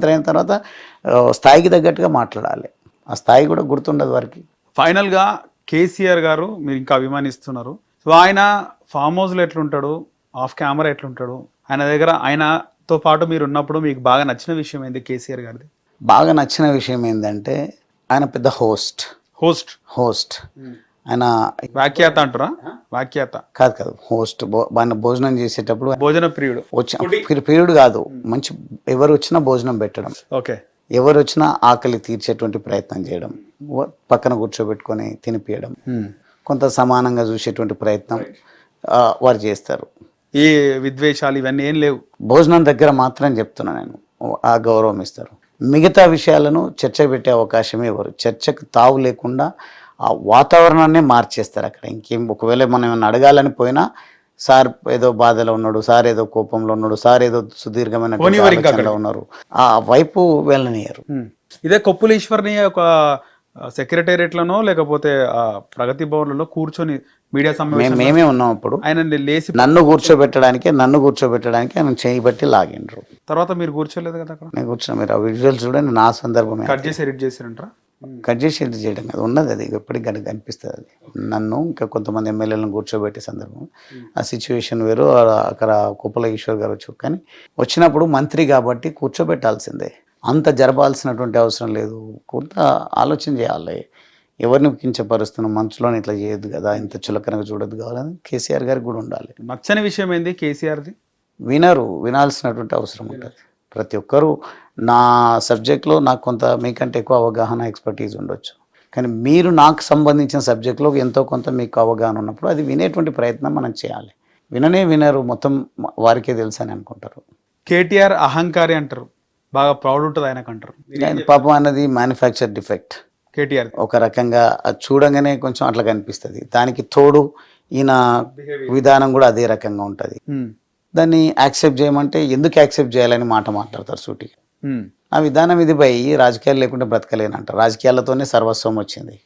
ముఖ్యమంత్రి అయిన తర్వాత స్థాయికి తగ్గట్టుగా మాట్లాడాలి. ఆ స్థాయి కూడా గుర్తుండదు వారికి. ఫైనల్గా కేసీఆర్ గారు మీరు ఇంకా అభిమానిస్తున్నారు. సో ఆయన ఫామ్ హౌస్లో ఎట్లుంటాడు? Of camera ఎట్లుంటాడు? ఆయన దగ్గర ఆయనతో పాటు మీరు ఉన్నప్పుడు మీకు బాగా నచ్చిన విషయం ఏంది కేసీఆర్ గారిది? బాగా నచ్చిన విషయం ఏంటంటే ఆయన పెద్ద హోస్ట్. హోస్ట్. హోస్ట్. ఆయన వాక్యాత అంటారా? వాక్యాత. కాదు కాదు హోస్ట్ భోజనం చేసేటప్పుడు భోజన ప్రియుడు. వచ్చి పీరియడ్ కాదు మంచి ఎవరు వచ్చినా భోజనం పెట్టడం. ఓకే. ఎవరు వచ్చినా ఆకలి తీర్చేటువంటి ప్రయత్నం చేయడం. పక్కన కూర్చోబెట్టుకొని తినిపియడం. కొంత సమానంగా చూసేటువంటి ప్రయత్నం వారు చేస్తారు. ఈ విద్వేషాలు ఇవన్నీ ఏం లేవు. భోజనం దగ్గర మాత్రం చెప్తున్నా నేను. ఆ గౌరవం ఇస్తారు. మిగతా విషయాలను చర్చ పెట్టే అవకాశమే ఇవ్వరు చర్చకు తావు లేకుండా ఆ వాతావరణాన్నే మార్చేస్తారు అక్కడ. ఇంకేం ఒకవేళ మనం ఏమైనా అడగాలని పోయినా సార్ ఏదో బాధలో ఉన్నాడు సార్ ఏదో కోపంలో ఉన్నాడు సార్ ఏదో సుదీర్ఘమైన ఉన్నారు. ఆ వైపు వెళ్ళనియరు. ఇదే కొప్పుల ఈశ్వర్ని ఒక సెక్రటేరియట్లనో లేకపోతే ఆ ప్రగతి భవన్లలో కూర్చొని మీడియా సమావేశం మేమే ఉన్నాం అప్పుడు. ఆయన లేచి నన్ను కూర్చోబెట్టడానికి నన్ను కూర్చోబెట్టడానికి ఆయన చేయి బట్టి లాగిండ్రు. తర్వాత మీరు కూర్చోలేదు కదా అక్కడ? నేను కూర్చున్నా. మీరు ఆ విజువల్స్ చూడండి నా సందర్భమే కట్ చేసి ఎడిట్ చేసారంటారా కట్ చేసి ఇది చేయడం కాదు. ఉన్నది అది. ఎప్పటికి కనుక కనిపిస్తుంది అది. నన్ను ఇంకా కొంతమంది ఎమ్మెల్యేలను కూర్చోబెట్టే సందర్భం. ఆ సిచ్యువేషన్ వేరు. అక్కడ కుప్పల ఈశ్వర్ గారు వచ్చి కానీ వచ్చినప్పుడు మంత్రి కాబట్టి కూర్చోబెట్టాల్సిందే. అంత జరపాల్సినటువంటి అవసరం లేదు. కొంత ఆలోచన చేయాలి. ఎవరిని కించపరుస్తున్నాం మంచులోని ఇట్లా చేయొద్దు కదా. ఇంత చులకనగా చూడొద్దు కావాలని కేసీఆర్ గారికి కూడా ఉండాలి. నచ్చని విషయం ఏంది కేసీఆర్ది? వినరు. వినాల్సినటువంటి అవసరం ఉంటుంది. ప్రతి ఒక్కరూ నా సబ్జెక్ట్లో నాకు కొంత మీకంటే ఎక్కువ అవగాహన ఎక్స్పర్టీస్ ఉండొచ్చు. కానీ మీరు నాకు సంబంధించిన సబ్జెక్ట్లో ఎంతో కొంత మీకు అవగాహన ఉన్నప్పుడు అది వినేటువంటి ప్రయత్నం మనం చేయాలి. విననే వినరు మొత్తం వారికే తెలుసు అని అనుకుంటారు. కేటీఆర్ అహంకారి అంటారు. బాగా ప్రౌడ్ ఉంటుంది ఆయనకు అంటారు. పాపం అన్నది మ్యానుఫ్యాక్చర్ డిఫెక్ట్ కేటీఆర్. ఒక రకంగా అది చూడంగానే కొంచెం అట్లా కనిపిస్తుంది. దానికి తోడు ఈయన విధానం కూడా అదే రకంగా ఉంటుంది. దాన్ని యాక్సెప్ట్ చేయమంటే ఎందుకు యాక్సెప్ట్ చేయాలని మాట మాట్లాడతారు సూటిగా? ఆ విధానం ఇది పోయి రాజకీయాలు లేకుండా బ్రతకలేనంట రాజకీయాలతోనే సర్వస్వం వచ్చింది.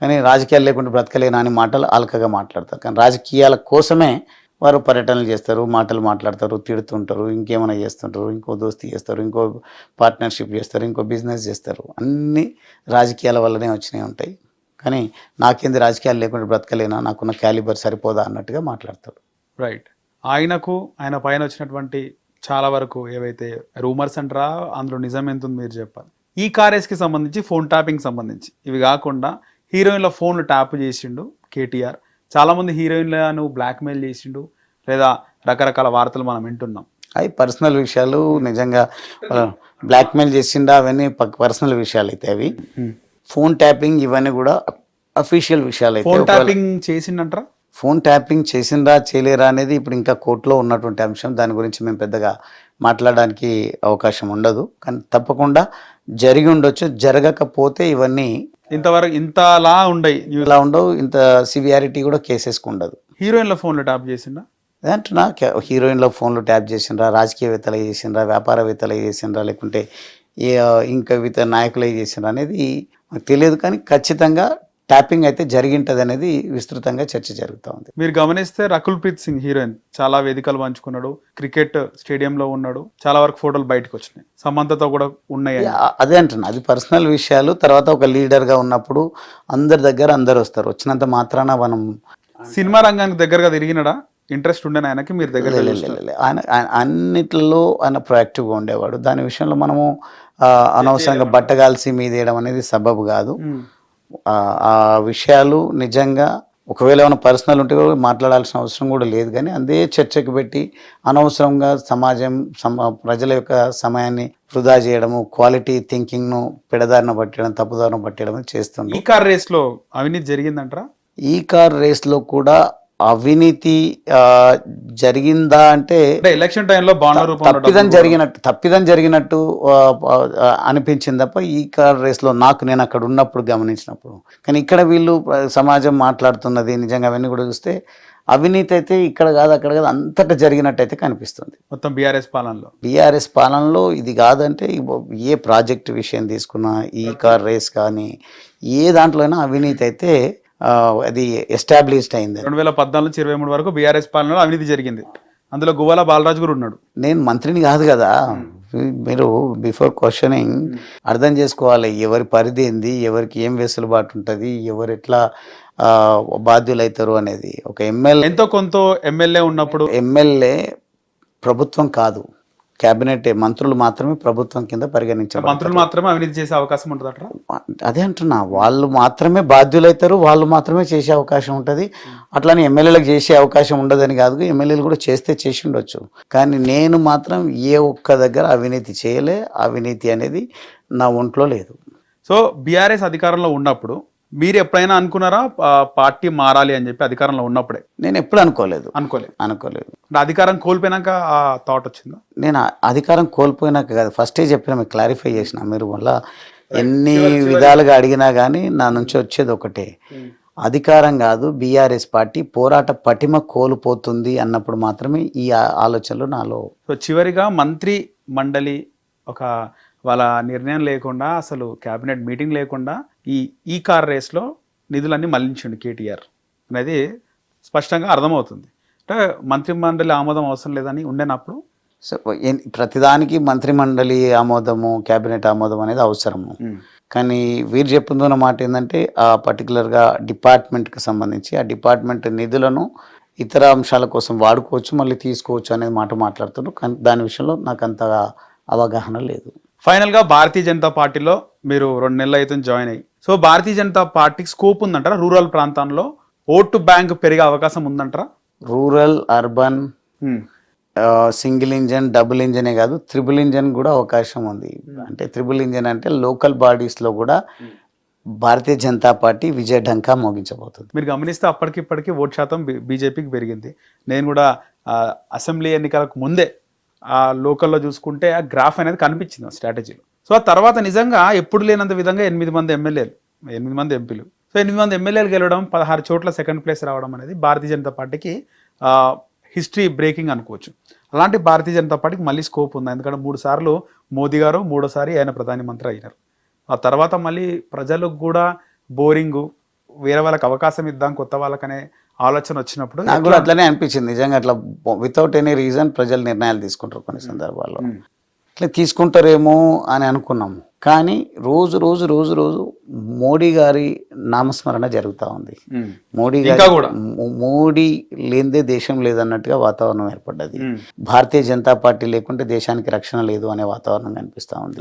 కానీ రాజకీయాలు లేకుండా బ్రతకలేనా అని మాటలు అల్కగా మాట్లాడతారు. కానీ రాజకీయాల కోసమే వారు పర్యటనలు చేస్తారు మాటలు మాట్లాడతారు తిడుతుంటారు ఇంకేమైనా చేస్తుంటారు ఇంకో దోస్తీ చేస్తారు ఇంకో పార్ట్నర్షిప్ చేస్తారు ఇంకో బిజినెస్ చేస్తారు. అన్నీ రాజకీయాల వల్లనే వచ్చినాయి ఉంటాయి. కానీ నాకేంది రాజకీయాలు లేకుండా బ్రతకలేనా? నాకున్న క్యాలిబర్ సరిపోదా? అన్నట్టుగా మాట్లాడతారు. రైట్. ఆయనకు ఆయన పైన వచ్చినటువంటి చాలా వరకు ఏవైతే రూమర్స్ అంటారా అందులో నిజం ఎంత ఉంది మీరు చెప్పాలి. ఈ కారేస్కి సంబంధించి ఫోన్ ట్యాపింగ్ సంబంధించి. ఇవి కాకుండా హీరోయిన్ల ఫోన్లు ట్యాప్ చేసిండు కేటీఆర్. చాలా మంది హీరోయిన్లను బ్లాక్మెయిల్ చేసిండు లేదా రకరకాల వార్తలు మనం వింటున్నాం. అవి పర్సనల్ విషయాలు నిజంగా బ్లాక్మెయిల్ చేసిండా అవన్నీ పర్సనల్ విషయాలు అయితే అవి. ఫోన్ ట్యాపింగ్ ఇవన్నీ కూడా అఫీషియల్ విషయాలు అయితే ఫోన్ ట్యాపింగ్ చేసిండంటారా? ఫోన్ ట్యాపింగ్ చేసిందా చేయలేరా అనేది ఇప్పుడు ఇంకా కోర్టులో ఉన్నటువంటి అంశం. దాని గురించి మేము పెద్దగా మాట్లాడడానికి అవకాశం ఉండదు. కానీ తప్పకుండా జరిగి ఉండొచ్చు. జరగకపోతే ఇవన్నీ ఇంతవరకు ఇంతలా ఉండయి. ఇలా ఉండవు. ఇంత సివియారిటీ కూడా కేసెస్కి ఉండదు. హీరోయిన్ల ఫోన్లు ట్యాప్ చేసిండా? అదే అంటున్నా హీరోయిన్ల ఫోన్లు ట్యాప్ చేసిండ్రా రాజకీయవేత్తలు చేసిండ్రా వ్యాపారవేత్తలు చేసిండ్రా లేకుంటే ఇంకా విత నాయకులు చేసిండ్రా అనేది మాకు తెలియదు. కానీ ఖచ్చితంగా ట్యాపింగ్ అయితే జరిగింటది అనేది విస్తృతంగా చర్చ జరుగుతూ ఉంది. మీరు గమనిస్తే రకుల్ ప్రీత్ సింగ్ హీరోయిన్ చాలా వేదికలు పంచుకున్నాడు క్రికెట్ స్టేడియంలో ఉన్నాడు చాలా వరకు ఫోటోలు బయటకు వచ్చినాయి. సమంతతో కూడా ఉన్నాయి అదే అంటున్నా అది పర్సనల్ విషయాలు తర్వాత ఒక లీడర్గా ఉన్నప్పుడు అందరి దగ్గర అందరు వస్తారు వచ్చినంత మాత్రాన మనం సినిమా రంగానికి దగ్గరగా తిరిగినడా? ఇంట్రెస్ట్ ఉండే ఆయనకి? మీరు దగ్గర. ఆయన అన్నిట్లో ఆయన ప్రొయాక్టివ్గా ఉండేవాడు. దాని విషయంలో మనము అనవసరంగా బట్టగాల్సి మీదేయడం అనేది సబబు కాదు. ఆ విషయాలు నిజంగా ఒకవేళ ఏమైనా పర్సనల్ ఉంటే కూడా మాట్లాడాల్సిన అవసరం కూడా లేదు కానీ అదే చర్చకు పెట్టి అనవసరంగా సమాజం సమ ప్రజల యొక్క సమయాన్ని వృధా చేయడము క్వాలిటీ థింకింగ్ను పెడదారిన పట్టడం తప్పుదారిన పట్టడం చేస్తుంది ఈ కార్ రేస్లో అవినీతి జరిగిందంటారా? ఈ కార్ రేస్లో కూడా అవినీతి జరిగిందా అంటే ఎలక్షన్ టైంలో తప్పిదం జరిగినట్టు తప్పిదం జరిగినట్టు అనిపించింది తప్ప ఈ కార్ రేస్లో నాకు నేను అక్కడ ఉన్నప్పుడు గమనించినప్పుడు. కానీ ఇక్కడ వీళ్ళు సమాజం మాట్లాడుతున్నది నిజంగా అవన్నీ కూడా చూస్తే అవినీతి అయితే ఇక్కడ కాదు అక్కడ కాదు అంతటా జరిగినట్టయితే కనిపిస్తుంది. మొత్తం బీఆర్ఎస్ పాలనలో. బీఆర్ఎస్ పాలనలో ఇది కాదంటే ఏ ప్రాజెక్ట్ విషయం తీసుకున్నా ఈ కార్ రేస్ కానీ ఏ దాంట్లో అయినా అవినీతి అయితే అది ఎస్టాబ్లిష్డ్ అయింది. రెండు వేల పద్నాలుగు నుంచి ఇరవై మూడు వరకు బీఆర్ఎస్ పాలనలో అవినీతి జరిగింది. అందులో గువ్వల బాలరాజు కూడా ఉన్నాడు. నేను మంత్రిని కాదు కదా. మీరు బిఫోర్ క్వశ్చనింగ్ అర్థం చేసుకోవాలి. ఎవరి పరిధి ఏంది? ఎవరికి ఏం వెసులుబాటు ఉంటుంది? ఎవరు ఎట్లా ఆ, బాధ్యులు అవుతారు అనేది. ఒక ఎమ్మెల్యే ఎంతో కొంత ఎమ్మెల్యే ఉన్నప్పుడు ఎమ్మెల్యే ప్రభుత్వం కాదు. కేబినెట్ మంత్రులు మాత్రమే ప్రభుత్వం కింద పరిగణించబడతారు. మంత్రులు మాత్రమే అవినీతి చేసే అవకాశం ఉంటుందట అదే అంటున్నా వాళ్ళు మాత్రమే బాధ్యులవుతారు వాళ్ళు మాత్రమే చేసే అవకాశం ఉంటుంది. అట్లానే ఎమ్మెల్యేలకు చేసే అవకాశం ఉండదని కాదు ఎమ్మెల్యేలు కూడా చేస్తే చేసి ఉండొచ్చు. కానీ నేను మాత్రం ఏ ఒక్క దగ్గర అవినీతి చేయలే అవినీతి అనేది నా ఒంట్లో లేదు. సో బీఆర్ఎస్ అధికారంలో ఉన్నప్పుడు మీరు ఎప్పుడైనా అనుకున్నారా పార్టీ మారాలి అని చెప్పి అధికారంలో ఉన్నప్పుడే? నేను ఎప్పుడు అనుకోలేదు. అనుకోలేదు. అనుకోలేదు. అంటే అధికారం కోల్పోయినాక ఆ థాట్ వచ్చిందా? నేను అధికారం కోల్పోయినాక కాదు ఫస్టే చెప్పిన మీకు క్లారిఫై చేసిన మీరు వల్ల ఎన్ని విధాలుగా అడిగినా కానీ నా నుంచి వచ్చేది ఒకటే. అధికారం కాదు బీఆర్ఎస్ పార్టీ పోరాట పటిమ కోల్పోతుంది అన్నప్పుడు మాత్రమే ఈ ఆలోచనలు నాలో సో చివరిగా మంత్రి మండలి ఒక వాళ్ళ నిర్ణయం లేకుండా అసలు కేబినెట్ మీటింగ్ లేకుండా ఈ ఈ కార్ రేస్లో నిధులన్నీ మళ్ళించండి కేటీఆర్. అనేది స్పష్టంగా అర్థమవుతుంది. అంటే మంత్రి మండలి ఆమోదం అవసరం లేదని ఉండేనప్పుడు సో ప్రతిదానికి మంత్రిమండలి ఆమోదము కేబినెట్ ఆమోదం అనేది అవసరము కానీ వీరు చెప్పుతున్న మాట ఏంటంటే ఆ పర్టికులర్గా డిపార్ట్మెంట్కి సంబంధించి ఆ డిపార్ట్మెంట్ నిధులను ఇతర అంశాల కోసం వాడుకోవచ్చు మళ్ళీ తీసుకోవచ్చు అనేది మాట మాట్లాడుతున్నారు. కానీ దాని విషయంలో నాకు అంత అవగాహన లేదు. ఫైనల్గా భారతీయ జనతా పార్టీలో మీరు రెండు నెలలు అయితే జాయిన్ అయ్యి. సో భారతీయ జనతా పార్టీకి స్కోప్ ఉందంటారా? రూరల్ ప్రాంతాల్లో ఓటు బ్యాంక్ పెరిగే అవకాశం ఉందంటారా? Rural urban single engine double ఇంజనే కాదు త్రిబుల్ ఇంజన్ కూడా అవకాశం ఉంది. అంటే త్రిబుల్ ఇంజన్ అంటే లోకల్ బాడీస్లో కూడా భారతీయ జనతా పార్టీ విజయ ఢంకా మోగించబోతుంది. మీరు గమనిస్తే అప్పటికి ఇప్పటికి ఓటు శాతం బీజేపీకి పెరిగింది. నేను కూడా అసెంబ్లీ ఎన్నికలకు ముందే ఆ లోకల్లో చూసుకుంటే ఆ గ్రాఫ్ అనేది కనిపించింది స్ట్రాటజీలో. సో ఆ తర్వాత నిజంగా ఎప్పుడు లేనంత విధంగా ఎనిమిది మంది ఎమ్మెల్యేలు ఎనిమిది మంది ఎంపీలు. సో ఎనిమిది మంది ఎమ్మెల్యేలు గెలవడం పదహారు చోట్ల సెకండ్ ప్లేస్ రావడం అనేది భారతీయ జనతా పార్టీకి హిస్టరీ బ్రేకింగ్ అనుకోవచ్చు. అలాంటి భారతీయ జనతా పార్టీకి మళ్ళీ స్కోప్ ఉంది? ఎందుకంటే మూడు సార్లు మోదీ గారు మూడోసారి ఆయన ప్రధాని మంత్రి అయినారు. ఆ తర్వాత మళ్ళీ ప్రజలకు కూడా బోరింగ్ వేరే వాళ్ళకి అవకాశం ఇద్దాం కొత్త వాళ్ళకనే ఆలోచన వచ్చినప్పుడు నాకు కూడా అట్లనే అనిపించింది. నిజంగా అట్లా వితౌట్ ఎనీ రీజన్ ప్రజలు నిర్ణయాలు తీసుకుంటారు కొన్ని సందర్భాల్లో. ఇట్లా తీసుకుంటారేమో అని అనుకున్నాము కానీ రోజు రోజు రోజు రోజు మోడీ గారి నామస్మరణ జరుగుతూ ఉంది. మోడీ గారి మోడీ లేనిదే దేశం లేదన్నట్టుగా వాతావరణం ఏర్పడ్డది. భారతీయ జనతా పార్టీ లేకుంటే దేశానికి రక్షణ లేదు అనే వాతావరణం కనిపిస్తూ ఉంది.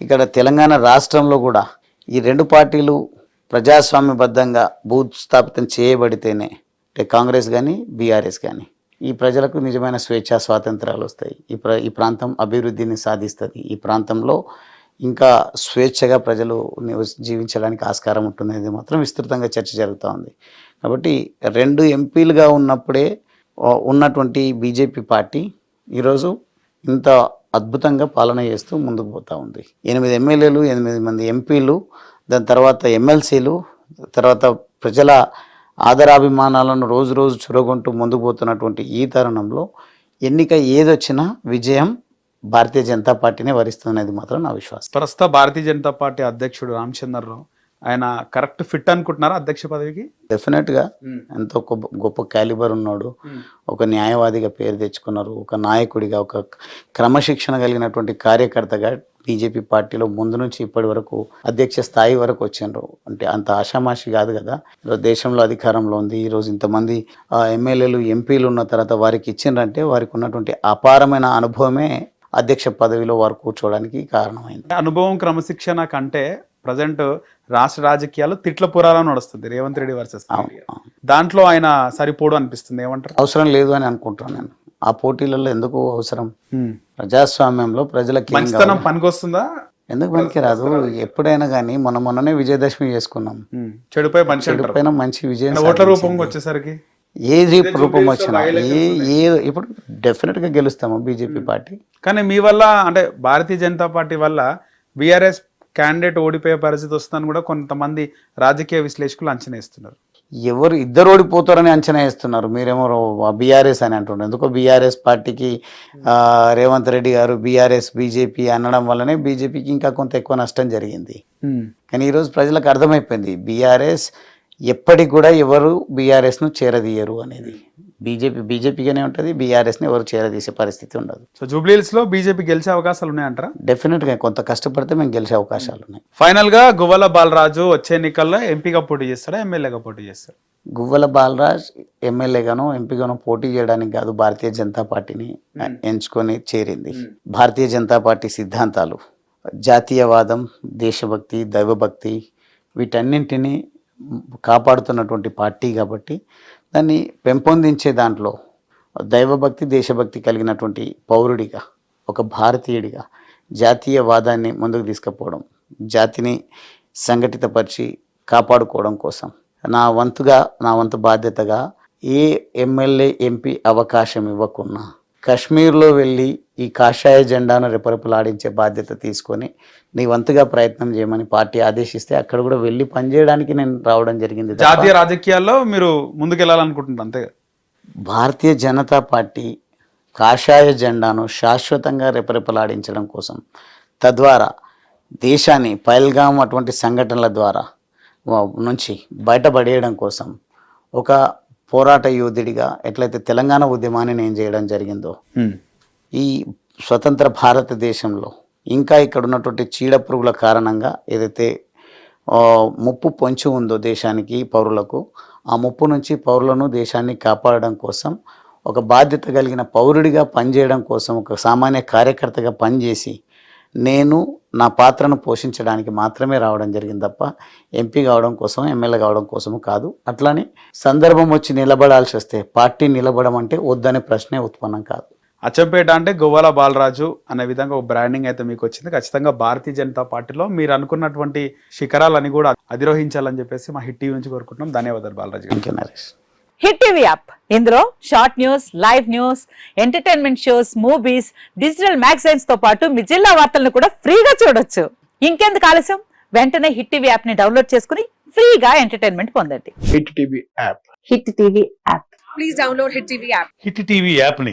ఇక్కడ తెలంగాణ రాష్ట్రంలో కూడా ఈ రెండు పార్టీలు ప్రజాస్వామ్యబద్ధంగా భూస్థాపితం చేయబడితేనే అంటే కాంగ్రెస్ కానీ బీఆర్ఎస్ కానీ ఈ ప్రజలకు నిజమైన స్వేచ్ఛా స్వాతంత్రాలు వస్తాయి. ఈ ప్ర ఈ ప్రాంతం అభివృద్ధిని సాధిస్తుంది. ఈ ప్రాంతంలో ఇంకా స్వేచ్ఛగా ప్రజలు జీవించడానికి ఆస్కారం ఉంటుంది అనేది మాత్రం విస్తృతంగా చర్చ జరుగుతూ ఉంది. కాబట్టి రెండు ఎంపీలుగా ఉన్నప్పుడే ఉన్నటువంటి బీజేపీ పార్టీ ఈరోజు ఇంత అద్భుతంగా పాలన చేస్తూ ముందుకు పోతా ఉంది. ఎనిమిది ఎమ్మెల్యేలు ఎనిమిది మంది ఎంపీలు దాని తర్వాత ఎమ్మెల్సీలు తర్వాత ప్రజల ఆదరాభిమానాలను రోజు రోజు చొరగొంటూ ముందుకు పోతున్నటువంటి ఈ తరుణంలో ఎన్నిక ఏదొచ్చినా విజయం భారతీయ జనతా పార్టీనే వరిస్తున్నది మాత్రం నా విశ్వాసం. ప్రస్తుత భారతీయ జనతా పార్టీ అధ్యక్షుడు రామచంద్రరావు ఆయన కరెక్ట్ ఫిట్ అనుకుంటున్నారా అధ్యక్ష పదవికి? డెఫినెట్గా. ఎంతో గొప్ప గొప్ప క్యాలిబర్ ఉన్నాడు. ఒక న్యాయవాదిగా పేరు తెచ్చుకున్నారు. ఒక నాయకుడిగా ఒక క్రమశిక్షణ కలిగినటువంటి కార్యకర్తగా బీజేపీ పార్టీలో ముందు నుంచి ఇప్పటి వరకు అధ్యక్ష స్థాయి వరకు వచ్చిండ్రు అంటే అంత ఆషామాషి కాదు కదా. ఈరోజు దేశంలో అధికారంలో ఉంది. ఈరోజు ఇంతమంది ఎమ్మెల్యేలు ఎంపీలు ఉన్న తర్వాత వారికి ఇచ్చిండ్రంటే వారికి ఉన్నటువంటి అపారమైన అనుభవమే అధ్యక్ష పదవిలో వారు కూర్చోవడానికి కారణమైంది. అనుభవం క్రమశిక్షణ కంటే ప్రజెంట్ రాష్ట్ర రాజకీయాలు తిట్ల నడుస్తుంది. రేవంత్ రెడ్డి వర్సెస్. దాంట్లో ఆయన సరిపోడు అనిపిస్తుంది. ఏమంటారు? అవసరం లేదు అని అనుకుంటున్నాను నేను. ఆ పోటీలలో ఎందుకు అవసరం. ప్రజాస్వామ్యంలో ప్రజలకి ఏం మంచితనం? పనికొస్తుందా? ఎందుకు పనికిరాదు ఎప్పుడైనా కానీ మొన్న మొన్ననే విజయదశమి చేసుకున్నాం. చెడుపై మంచి చెడుపైన మంచి విజయం ఓట్ల. రూపంగా వచ్చేసరికి? ఏది రూపం వచ్చినా? ఏ ఏ ఇప్పుడు డెఫినెట్గా గెలుస్తాము బీజేపీ పార్టీ. కానీ మీ వల్ల అంటే భారతీయ జనతా పార్టీ వల్ల బీఆర్ఎస్ క్యాండిడేట్ ఓడిపోయే పరిస్థితి వస్తుందని కూడా కొంతమంది రాజకీయ విశ్లేషకులు అంచనా వేస్తున్నారు. ఎవరు ఇద్దరు ఓడిపోతారని అంచనా వేస్తున్నారు. మీరేమో బీఆర్ఎస్ అని అంటున్నారు ఎందుకో బీఆర్ఎస్ పార్టీకి రేవంత్ రెడ్డి గారు బీఆర్ఎస్ బీజేపీ అనడం వల్లనే బీజేపీకి ఇంకా కొంత ఎక్కువ నష్టం జరిగింది. కానీ ఈరోజు ప్రజలకు అర్థమైపోయింది. బీఆర్ఎస్ ఎప్పటికి కూడా ఎవరు బీఆర్ఎస్ను చేరదీయరు అనేది. బీజేపీ బీజేపీగానే ఉంటుంది బీఆర్ఎస్ని ఎవరు చేరదీసే పరిస్థితి ఉండదు. సో జూబ్లీహిల్స్లో బీజేపీ గెలిచే అవకాశాలు ఉన్నాయంటారా? డెఫినెట్గా కొంత కష్టపడితే మేము గెలిచే అవకాశాలు ఉన్నాయి. ఫైనల్గా గువ్వల బాలరాజు వచ్చే ఎన్నికల్లో ఎంపీగా పోటీ చేస్తాడా ఎమ్మెల్యేగా పోటీ చేస్తాడు? గువ్వల బాలరాజ్ ఎమ్మెల్యేగాను ఎంపీగాను పోటీ చేయడానికి కాదు భారతీయ జనతా పార్టీని ఎంచుకొని చేరింది. భారతీయ జనతా పార్టీ సిద్ధాంతాలు జాతీయవాదం దేశభక్తి దైవభక్తి వీటన్నింటినీ కాపాడుతున్నటువంటి పార్టీ కాబట్టి దాన్ని పెంపొందించే దాంట్లో దైవభక్తి దేశభక్తి కలిగినటువంటి పౌరుడిగా ఒక భారతీయుడిగా జాతీయవాదాన్ని ముందుకు తీసుకుపోవడం జాతిని సంఘటితపరిచి కాపాడుకోవడం కోసం నా వంతుగా నా వంతు బాధ్యతగా ఏ ఎమ్మెల్యే ఎంపీ అవకాశం ఇవ్వకున్నా కశ్మీర్లో వెళ్ళి ఈ కాషాయ జెండాను రెపరెపలాడించే బాధ్యత తీసుకొని నీ వంతుగా ప్రయత్నం చేయమని పార్టీ ఆదేశిస్తే అక్కడ కూడా వెళ్ళి పనిచేయడానికి నేను రావడం జరిగింది జాతీయ రాజకీయాల్లో మీరు ముందుకెళ్ళాలనుకుంటున్నారు అంతే? భారతీయ జనతా పార్టీ కాషాయ జెండాను శాశ్వతంగా రెపరెపలాడించడం కోసం తద్వారా దేశాన్ని పైల్గాం అటువంటి సంఘటనల ద్వారా నుంచి బయటపడేయడం కోసం ఒక పోరాట యోధుడిగా ఎట్లయితే తెలంగాణ ఉద్యమాన్ని నేను చేయడం జరిగిందో ఈ స్వతంత్ర భారతదేశంలో ఇంకా ఇక్కడ ఉన్నటువంటి చీడ పురుగుల కారణంగా ఏదైతే ముప్పు పొంచి ఉందో దేశానికి పౌరులకు ఆ ముప్పు నుంచి పౌరులను దేశాన్ని కాపాడడం కోసం ఒక బాధ్యత కలిగిన పౌరుడిగా పనిచేయడం కోసం ఒక సామాన్య కార్యకర్తగా పనిచేసి నేను నా పాత్రను పోషించడానికి మాత్రమే రావడం జరిగింది తప్ప ఎంపీ కావడం కోసం ఎమ్మెల్యే కావడం కోసం కాదు. అట్లానే సందర్భం వచ్చి నిలబడాల్సి వస్తే పార్టీ నిలబడమంటే వద్దనే ప్రశ్నే ఉత్పన్నం కాదు. అచ్చంపేట అంటే గువ్వల బాలరాజు అనే విధంగా ఒక బ్రాండింగ్ అయితే మీకు వచ్చింది. ఖచ్చితంగా భారతీయ జనతా పార్టీలో మీరు అనుకున్నటువంటి శిఖరాలని కూడా అధిరోహించాలని చెప్పేసి మా హిట్ టీవీ నుంచి కోరుకుంటున్నాం. ధన్యవాదాలు Balaraju garu. Hit TV app. ఇందులో short news live news entertainment shows movies digital మ్యాగజైన్స్తో పాటు మీ జిల్లా వార్తలను కూడా ఫ్రీగా చూడొచ్చు. ఇంకెందుకు ఆలస్యం? వెంటనే హిట్ టీవీ యాప్ని డౌన్లోడ్ చేసుకుని ఫ్రీగా ఎంటర్టైన్మెంట్ పొందండి. Hit TV app. Hit TV app. Please download Hit TV app. Hit TV యాప్ని